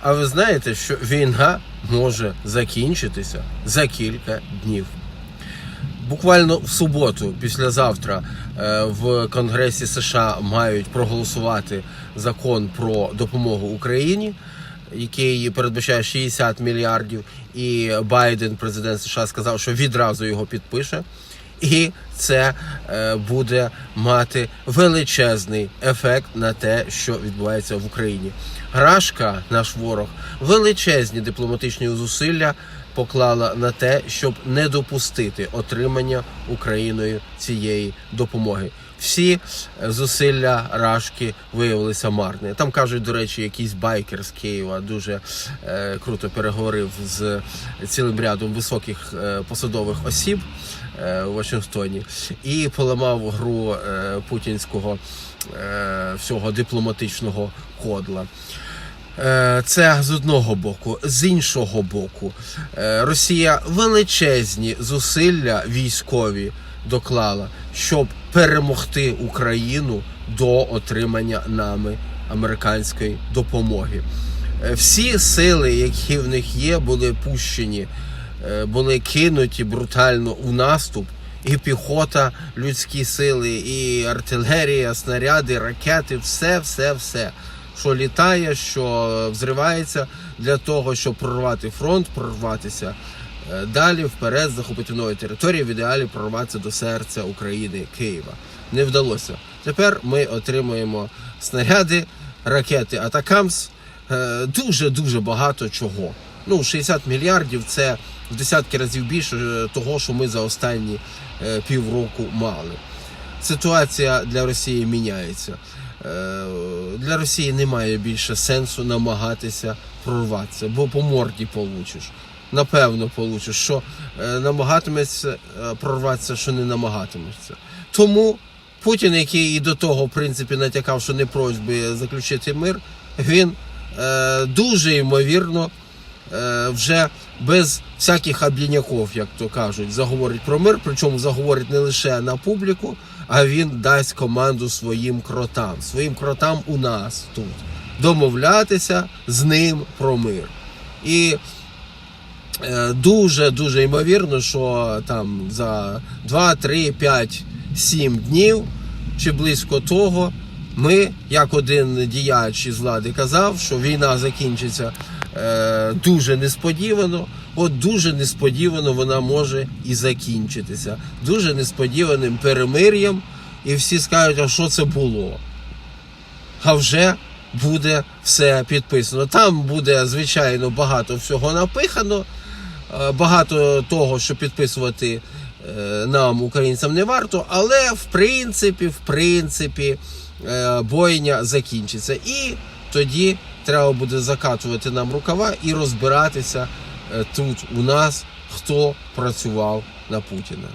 А ви знаєте, що війна може закінчитися за кілька днів. Буквально в суботу, післязавтра, е, в Конгресі США мають проголосувати закон про допомогу Україні, який передбачає 60 мільярдів. І Байден, президент США, сказав, що відразу його підпише. І це е, буде мати величезний ефект на те, що відбувається в Україні. Грашка, наш ворог, величезні дипломатичні зусилля поклала на те, щоб не допустити отримання Україною цієї допомоги. Всі е, зусилля Рашки виявилися марними. Там кажуть, до речі, якийсь байкер з Києва дуже е, круто переговорив з цілим рядом високих е, посадових осіб е, Вашингтоні і поламав гру е, путінського е, всього дипломатичного кодла. Е, Це з одного боку, з іншого боку, е, Росія величезні зусилля військові доклала, щоб перемогти Україну до отримання нами американської допомоги. Е, Всі сили, які в них є, були пущені, були кинуті брутально у наступ. І піхота, людські сили, і артилерія, снаряди, ракети, все, все, все що літає, що взривається для того, щоб прорвати фронт, прорватися е, далі вперед, захопити нові території, в ідеалі прорватися до серця України, Києва. Не вдалося. Тепер ми отримуємо снаряди, ракети Атакамс. е, Дуже дуже багато чого. Ну, 60 мільярдів це в десятки разів більше е, того, що ми за останні півроку мали ситуація для Росії міняється. Е, Для Росії немає більше сенсу намагатися прорватися, бо по морді получиш. Напевно, получиш, що е, намагатиметься е, прорватися, що не намагатиметься. Тому Путін, який і до того, в принципі, натякав, що не просьби заключити мир, він е, дуже ймовірно е, вже без всяких об'єняков, як то кажуть, заговорить про мир. Причому заговорить не лише на публіку, а він дасть команду своїм кротам, своїм кротам у нас тут домовлятися з ним про мир. І е, дуже дуже ймовірно, що там за 2, 3, 5, 7 днів чи близько того. Ми, як один діяч із влади казав, що війна закінчиться е, дуже несподівано. От дуже несподівано вона може і закінчитися. Дуже несподіваним перемир'ям. І всі скажуть, а що це було? А вже буде все підписано. Там буде, звичайно, багато всього напихано, е, багато того, що підписувати е, нам, українцям, не варто, але в принципі, в принципі, бойня закінчиться. І тоді треба буде закатувати нам рукава і розбиратися е, тут у нас, хто працював на Путіна.